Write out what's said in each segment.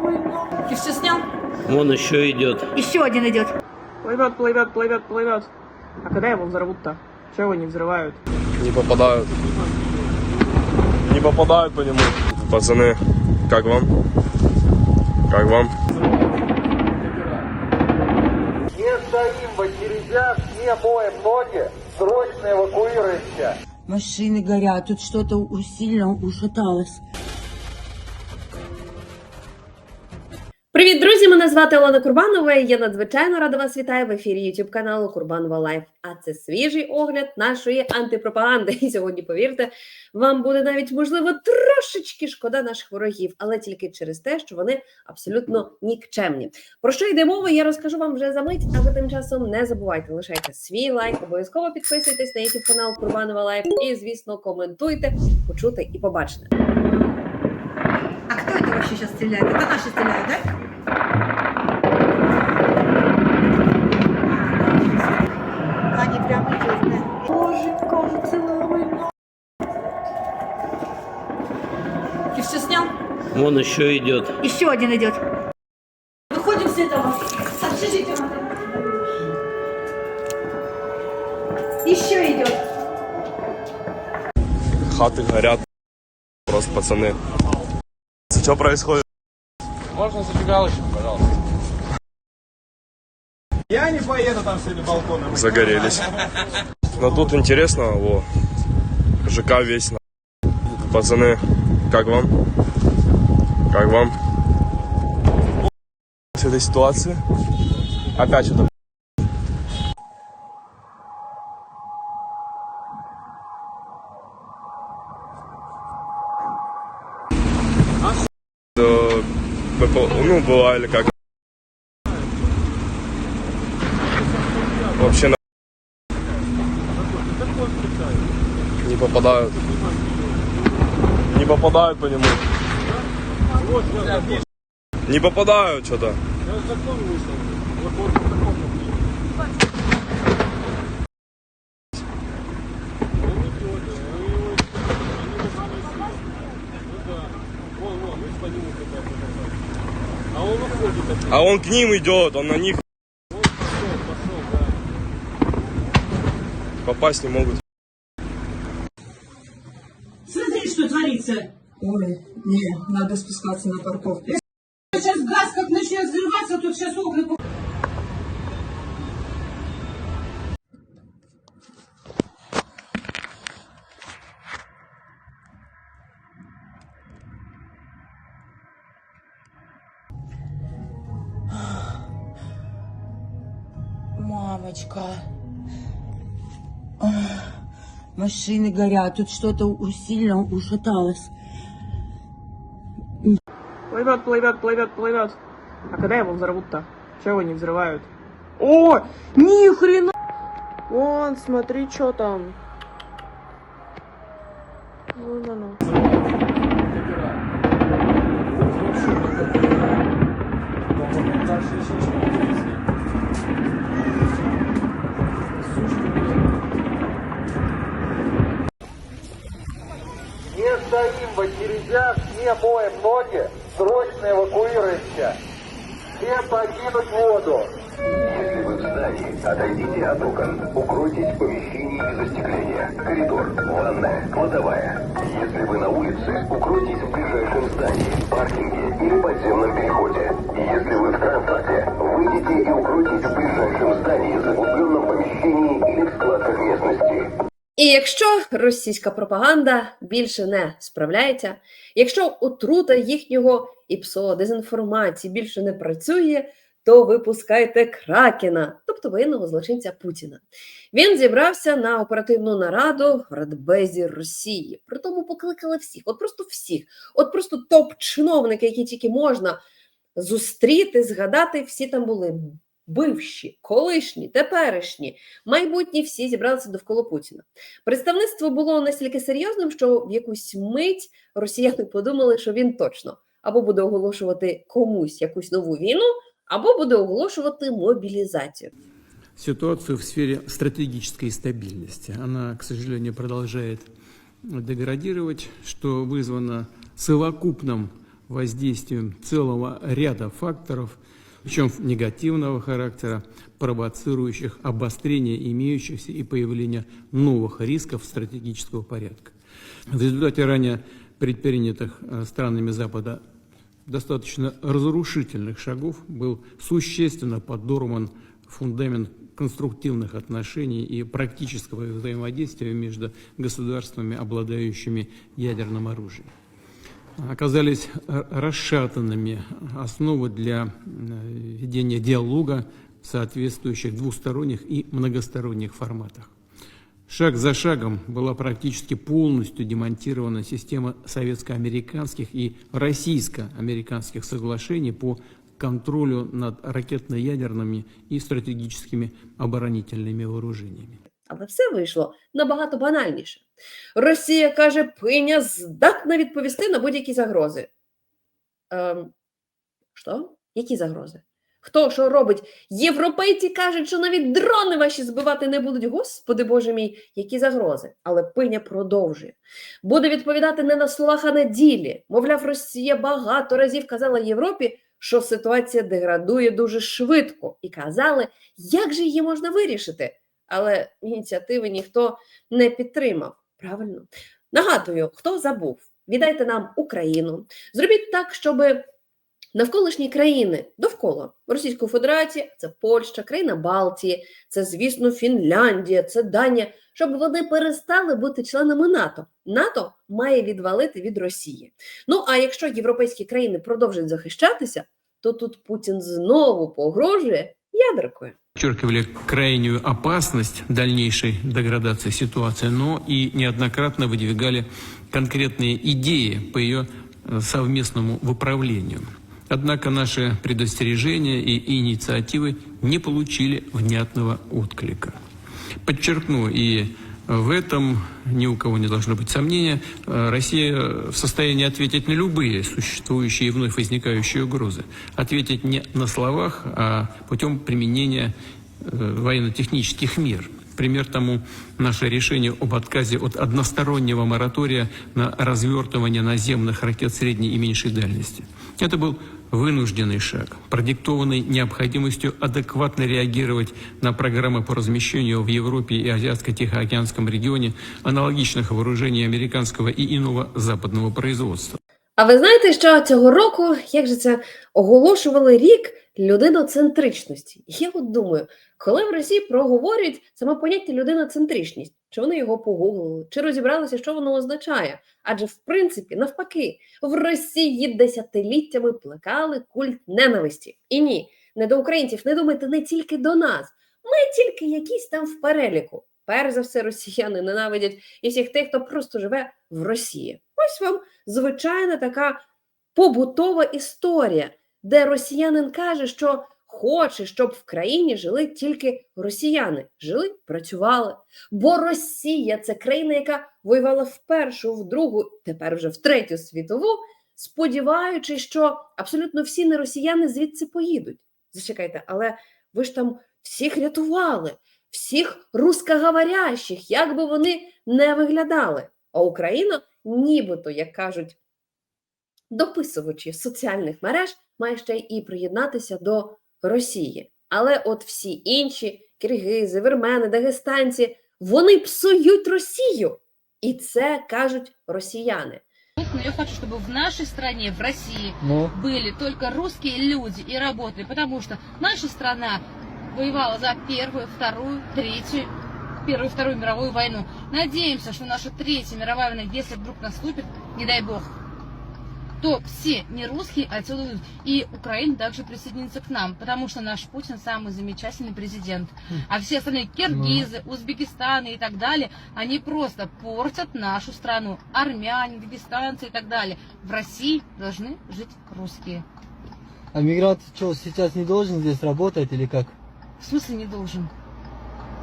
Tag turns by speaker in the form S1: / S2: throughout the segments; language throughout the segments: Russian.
S1: война.
S2: Ты все снял?
S3: Вон еще идет.
S1: Еще один идет.
S4: Плывет, плывет, плывет, плывет. А когда его взорвут-то? Чего его не взрывают?
S5: Не попадают. Не попадают по нему. Пацаны, как вам? Как вам?
S6: Не стоим в очередях, не моем ноги, срочно эвакуируемся.
S7: Машины горят, тут что-то сильно ушаталось.
S2: Привіт, друзі! Мене звати Олена Курбанова. і Я надзвичайно рада вас вітаю в ефірі YouTube каналу Курбанова Лайф. А це свіжий огляд нашої антипропаганди. І сьогодні, повірте, вам буде навіть можливо трошечки шкода наших ворогів, але тільки через те, що вони абсолютно нікчемні. Про що йде мова? Я розкажу вам вже за мить. А ви тим часом не забувайте лишайте свій лайк, обов'язково підписуйтесь на YouTube канал Курбанова Лайф і, звісно, коментуйте, почути і побачите.
S1: А кто это вообще сейчас стреляет? Это наши стреляют, да?
S3: Вон еще идет.
S1: Еще один идет.
S2: Выходим с этого с общежития.
S1: Еще идет.
S5: Хаты горят. Просто пацаны. Что происходит?
S8: Можно зажигалочку, пожалуйста? Я не поеду там с этим балконом.
S5: Загорелись. Но тут интересно, во, ЖК весь на... Пацаны, как вам? Как вам? С этой ситуации? Опять что-то. Ну, бывали как. Вообще на... Не попадают. Не попадают по нему. Не попадают что-то. А он к ним идет, он на них попасть не могут.
S7: Смотри, что творится. Ой, не, надо спускаться на парковку. Сейчас газ как начнет взрываться, тут сейчас окна... Мамочка. Машины горят, тут что-то сильно ушаталось.
S4: Плывет, плывет, плывет, плывет. А когда его взорвут-то? Чего его не взрывают? О, ни хрена! Вон, смотри, что там. Вон
S6: Не стоим в очередях, не моем ноги, срочно эвакуируемся. Всем покинуть воду.
S9: Если вы в здании, отойдите от окон. Укройтесь в помещении без остекления. Коридор, ванная, кладовая. Если вы на улице, укройтесь в ближайшем здании, паркинге или подземном переходе. Если вы в транспорте, выйдите и укройтесь в ближайшем здании, заглубленном помещении или в складках местности.
S2: І якщо російська пропаганда більше не справляється, якщо отрута їхнього ІПСО, дезінформації більше не працює, то випускайте Кракена, тобто воєнного злочинця Путіна. Він зібрався на оперативну нараду в Радбезі Росії. При тому покликали всіх, от просто всіх, от просто топ-чиновники, які тільки можна зустріти, згадати, всі там були. Бивші, колишні, теперішні, майбутні всі зібралися довкола Путіна. Представництво було настільки серйозним, що в якусь мить росіяни подумали, що він точно або буде оголошувати комусь якусь нову війну, або буде оголошувати мобілізацію.
S10: ситуацию в сфере стратегической стабильности. Она, к сожалению, продолжает деградировать, что вызвано совокупным воздействием целого ряда факторов, причем негативного характера, провоцирующих обострение имеющихся и появление новых рисков стратегического порядка. В результате ранее предпринятых э, странами Запада достаточно разрушительных шагов был существенно подорван фундамент конструктивных отношений и практического взаимодействия между государствами, обладающими ядерным оружием. Оказались р- расшатанными основы для э, ведения диалога в соответствующих двусторонних и многосторонних форматах. Шаг за шагом была практически полностью демонтирована система советско-американских и российско-американских соглашений по контролю над ракетно-ядерными і стратегічними оборонительними вооруженнями.
S2: Але все вийшло набагато банальніше. Росія каже, пиня здатна відповісти на будь-які загрози. Ем, що? Які загрози? Хто що робить? Європейці кажуть, що навіть дрони ваші збивати не будуть. Господи Боже мій, які загрози. Але пиня продовжує. Буде відповідати не на словах, а на ділі. Мовляв, Росія багато разів казала Європі, що ситуація деградує дуже швидко, і казали, як же її можна вирішити. Але ініціативи ніхто не підтримав. Правильно. Нагадую, хто забув, віддайте нам Україну. Зробіть так, щоб навколишні країни довкола Російської Федерації, це Польща, країна Балтії, це, звісно, Фінляндія, це Данія, щоб вони перестали бути членами НАТО. НАТО має відвалити від Росії. Ну а якщо європейські країни продовжать захищатися, то тут Путін знову погрожує ядеркою.
S10: подчеркивали крайнюю опасность дальнейшей деградации ситуации, но и неоднократно выдвигали конкретные идеи по ее э, совместному выправлению. Однако наши предостережения и инициативы не получили внятного отклика. Подчеркну, и в этом ни у кого не должно быть сомнения, э, Россия в состоянии ответить на любые существующие и вновь возникающие угрозы. Ответить не на словах, а путем применения э, военно-технических мер. Пример тому наше решение об отказе от одностороннего моратория на развертывание наземных ракет средней и меньшей дальности. Это был вынужденный шаг, продиктованный необходимостью адекватно реагировать на программы по размещению в Европе и Азиатско-Тихоокеанском регионе аналогичных вооружений американского и иного западного производства.
S2: А ви знаєте, що цього року, як же це оголошували рік людиноцентричності? Я от думаю, коли в Росії проговорюють саме поняття людиноцентричність, чи вони його погуглили, чи розібралися, що воно означає? Адже в принципі, навпаки, в Росії десятиліттями плекали культ ненависті. І ні, не до українців, не думайте не тільки до нас. Ми тільки якісь там в переліку. Перш за все, росіяни ненавидять і всіх тих, хто просто живе в Росії. Ось вам звичайна така побутова історія, де росіянин каже, що хоче, щоб в країні жили тільки росіяни, жили, працювали. Бо Росія це країна, яка воювала в першу, в другу, тепер вже в третю світову, сподіваючись, що абсолютно всі не росіяни звідси поїдуть. Зачекайте, але ви ж там всіх рятували, всіх рускоговорящих, як би вони не виглядали. А Україна, нібито, як кажуть, дописувачі соціальних мереж, має ще і приєднатися до Росії. Але от всі інші киргизи, вірмени, дагестанці, вони псують Росію. І це кажуть росіяни.
S11: Но я хочу, чтобы в нашей стране, в России, были только русские люди и работали, потому что наша страна воевала за первую, вторую, третью, первую вторую мировую войну. Надеемся, что наша третья мировая война, если вдруг наступит, не дай бог, то все не русские отсюда уйдут. И Украина также присоединится к нам, потому что наш Путин самый замечательный президент. А все остальные киргизы, Узбекистаны и так далее, они просто портят нашу страну. Армяне, дагестанцы и так далее. В России должны жить русские.
S12: А мигрант что, сейчас не должен здесь работать или как?
S11: В смысле не должен?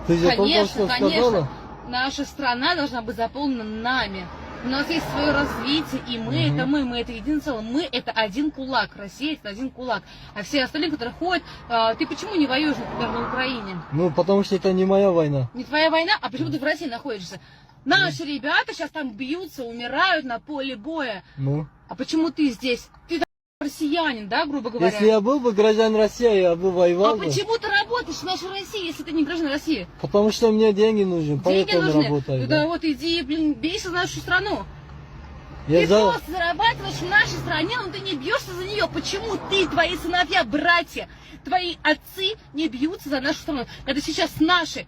S12: Ты же только
S11: Конечно,
S12: что
S11: конечно.
S12: сказала?
S11: Наша страна должна быть заполнена нами. У нас есть свое развитие, и мы
S12: Мгм.
S11: это мы, мы это единое целое. Мы это один кулак, Россия это один кулак. А все остальные, которые ходят, а, ты почему не воюешь, например, на Украине?
S12: Ну, потому что это не моя война.
S11: Не твоя война, а почему ты в России находишься? Наши ребята сейчас там бьются, умирают на поле боя.
S12: Ну,
S11: А почему ты здесь? Ты россиянин, да, грубо говоря?
S12: если я был бы граждан России, я бы воевал
S11: А
S12: бы.
S11: почему ты работаешь в нашей России, если ты не гражданин России?
S12: Потому что мне деньги нужны,
S11: Деньги
S12: поэтому
S11: нужны.
S12: работаю.
S11: Ну
S12: да.
S11: да вот иди, блин, бейся за нашу страну.
S12: Я
S11: ты
S12: за...
S11: просто зарабатываешь в нашей стране, но ты не бьешься за нее. Почему ты, твои сыновья, братья, твои отцы не бьются за нашу страну? Это сейчас наши.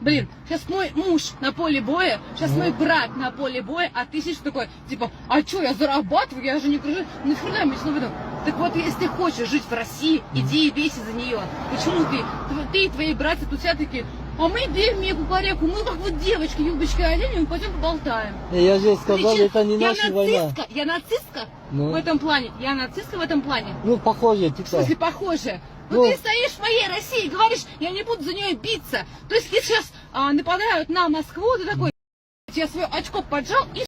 S11: Блин, сейчас мой муж на поле боя, сейчас мой брат на поле боя, а ты сидишь такой, типа, а что, я зарабатываю, я же не гражданин, ну хрена мне в этом. Так вот, если ты хочешь жить в России, иди и бейся за нее. Почему ты, ты и твои братья тут все такие, а мы бегаем мне кукареку, мы как вот девочки, юбочки оленя, мы пойдем поболтаем.
S12: Я же сказал,
S11: Причем
S12: это не
S11: я
S12: наша война.
S11: нацистка, я нацистка
S12: Ну.
S11: в этом плане, я нацистка в этом плане.
S12: Ну, похоже,
S11: В
S12: типа.
S11: смысле, похоже. Но
S12: Ну.
S11: ты стоишь в моей России и говоришь, я не буду за нее биться. То есть, если сейчас а, нападают на Москву, ты такой, я свое очко поджал и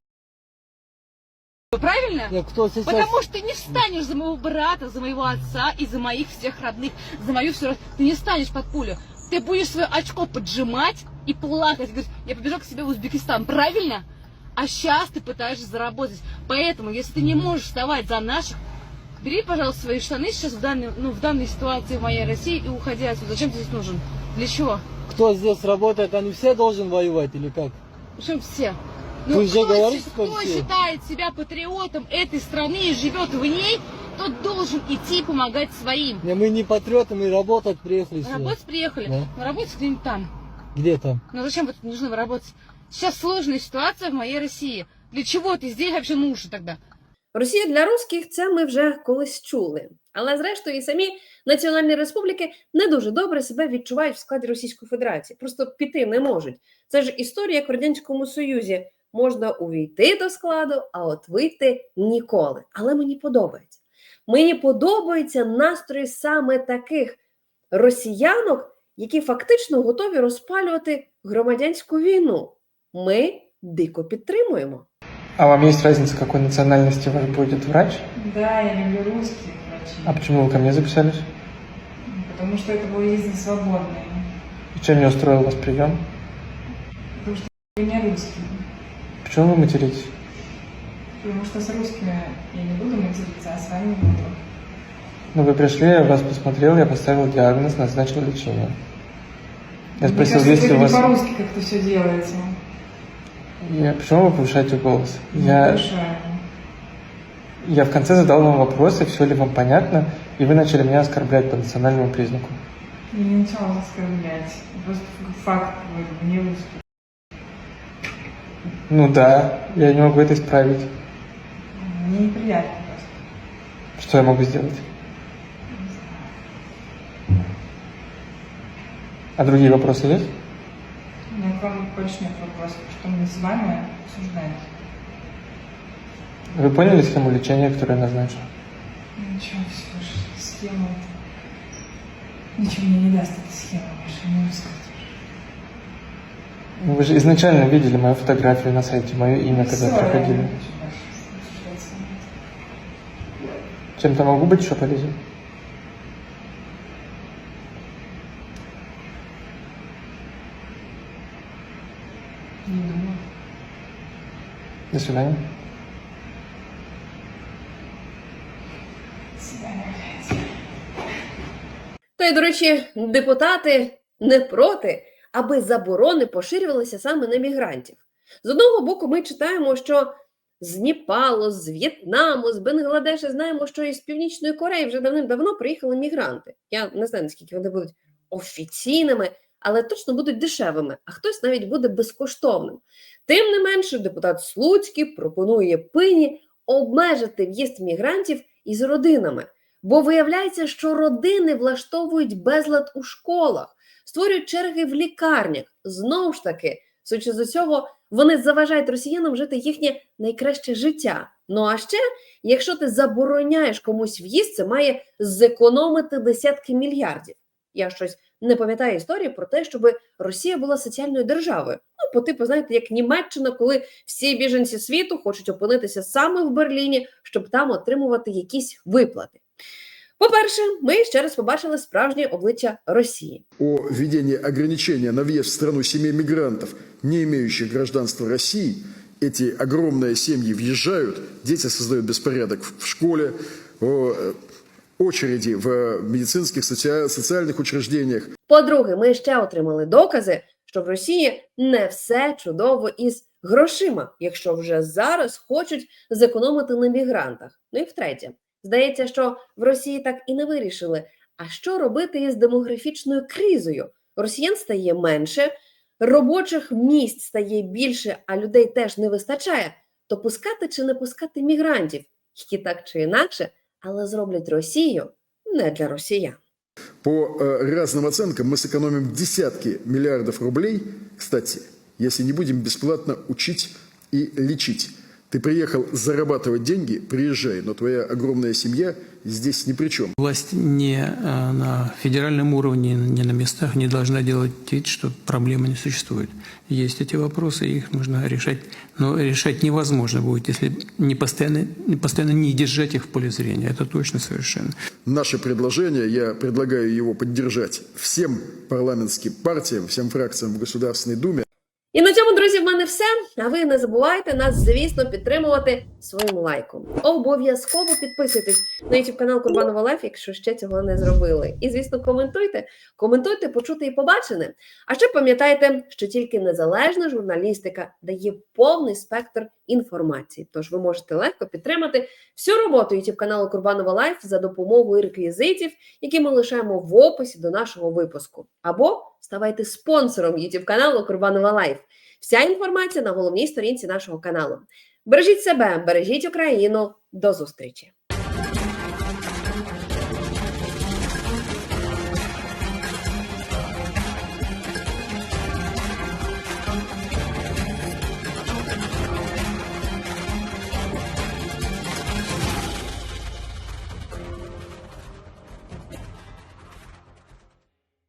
S11: Правильно?
S12: Я кто сейчас...
S11: Потому что ты не встанешь за моего брата, за моего отца и за моих всех родных, за мою всю... Ты не станешь под пулю. Ты будешь свое очко поджимать и плакать. Говорить, я побежал к себе в Узбекистан. Правильно? А сейчас ты пытаешься заработать. Поэтому, если ты не можешь вставать за наших, бери, пожалуйста, свои штаны сейчас в данной, ну, в данной ситуации в моей России и уходи отсюда. Зачем ты здесь нужен? Для чего?
S12: Кто здесь работает, они все должны воевать или как?
S11: Причем все. Ну,
S12: Вы же
S11: кто,
S12: говорите,
S11: кто
S12: все.
S11: считает себя патриотом этой страны и живет в ней, тот должен идти помогать своим.
S12: Не, мы не патриоты, мы работать приехали сюда.
S11: Работать приехали,
S12: Да.
S11: но работать где-нибудь там.
S12: Где там?
S11: Ну зачем вы тут нужны работать? Сейчас сложная ситуация в моей России. Для чего ти здесь вообще нужен тогда?
S2: Росія для русських це ми вже колись чули. Але зрештою, і самі національні республіки не дуже добре себе відчувають в складі Російської Федерації. Просто піти не можуть. Це ж історія як в радянському Союзі. Можна увійти до складу, а от вийти ніколи. Але мені подобається. Мені подобаються настрої саме таких росіянок, які фактично готові розпалювати громадянську війну. Ми дико підтримуємо.
S13: А вам есть разница, какой национальности ваш будет врач?
S14: Да, я люблю русских врачей,
S13: А почему вы ко мне записались?
S14: потому что это была жизнь свободная.
S13: И чем не устроил вас прием?
S14: Потому что вы не русские.
S13: Почему вы материтесь?
S14: Потому что с русскими я не буду материться, а с вами буду.
S13: Ну, вы пришли, я вас посмотрел, я поставил диагноз, назначил лечение. Я
S14: Мне
S13: спросил,
S14: кажется,
S13: есть ли у вас...
S14: по-русски как-то все делаете.
S13: Я... Почему вы повышаете голос?
S14: Не
S13: Я...
S14: повышаю.
S13: я в конце задал вам вопросы, все ли вам понятно, и вы начали меня оскорблять по национальному признаку.
S14: Я не начала вас оскорблять. Просто факт говорю, не русский.
S13: Ну да, я не могу это исправить.
S14: Мне неприятно просто.
S13: Что я могу сделать? А другие вопросы есть?
S14: У меня к вам больше нет вопросов, что мне с вами обсуждать.
S13: Вы поняли схему лечения, которую я назначил?
S14: Ничего, все же, схема. Ничего мне не даст эта схема, больше не русская.
S13: Ну, Вы же изначально видели мою фотографию на сайте, мое имя, когда
S14: не
S13: проходили. Чем-то могу быть еще полезен? До свидания.
S14: До свидания.
S2: Та й, до речі, депутати не проти, аби заборони поширювалися саме на мігрантів. З одного боку, ми читаємо, що з Непалу, з В'єтнаму, з Бангладеша знаємо, що із Північної Кореї вже давним-давно приїхали мігранти. Я не знаю, наскільки вони будуть офіційними, але точно будуть дешевими, а хтось навіть буде безкоштовним. Тим не менше, депутат Слуцький пропонує пині обмежити в'їзд мігрантів із родинами. Бо виявляється, що родини влаштовують безлад у школах, створюють черги в лікарнях. Знову ж таки, судячи з усього, вони заважають росіянам жити їхнє найкраще життя. Ну а ще, якщо ти забороняєш комусь в'їзд, це має зекономити десятки мільярдів. Я щось не пам'ятаю історії про те, щоб Росія була соціальною державою Ну, по типу, знаєте, як Німеччина, коли всі біженці світу хочуть опинитися саме в Берліні, щоб там отримувати якісь виплати. По-перше, ми ще раз побачили справжнє обличчя Росії.
S15: о введении ограничения на въезд в страну семей мигрантов, не имеющих гражданства России, эти огромные семьи въезжают, дети создают беспорядок в в школе, о э, очереди в медицинских, соци- социальных учреждениях.
S2: По-друге, ми ще отримали докази, що в Росії не все чудово із грошима, якщо вже зараз хочуть зекономити на мігрантах. Ну і втретє, здається, що в Росії так і не вирішили. А що робити із демографічною кризою? Росіян стає менше, робочих місць стає більше, а людей теж не вистачає. То пускати чи не пускати мігрантів, які так чи інакше, але зроблять Росію не для росіян.
S15: По э, разным оценкам мы сэкономим десятки миллиардов рублей, кстати, если не будем бесплатно учить и лечить. Ты приехал зарабатывать деньги, приезжай, но твоя огромная семья здесь ни при чем.
S10: Власть не э, на федеральном уровне, не на местах не должна делать вид, что проблемы не существует. Есть эти вопросы, их нужно решать. Но решать невозможно будет, если не постоянно, постоянно не держать их в поле зрения. Это точно совершенно.
S15: Наше предложение, я предлагаю его поддержать всем парламентским партиям, всем фракциям в Государственной Думе.
S2: І на цьому, друзі, в мене все. А ви не забувайте нас, звісно, підтримувати своїм лайком. Обов'язково підписуйтесь на YouTube канал Курбанова Лайф, якщо ще цього не зробили. І, звісно, коментуйте, коментуйте, почути і побачене. А ще пам'ятайте, що тільки незалежна журналістика дає повний спектр інформації. Тож ви можете легко підтримати всю роботу YouTube каналу Курбанова Лайф за допомогою реквізитів, які ми лишаємо в описі до нашого випуску. Або ставайте спонсором YouTube каналу Курбанова Лайф. Вся інформація на головній сторінці нашого каналу. Бережіть себе, бережіть Україну. До зустрічі!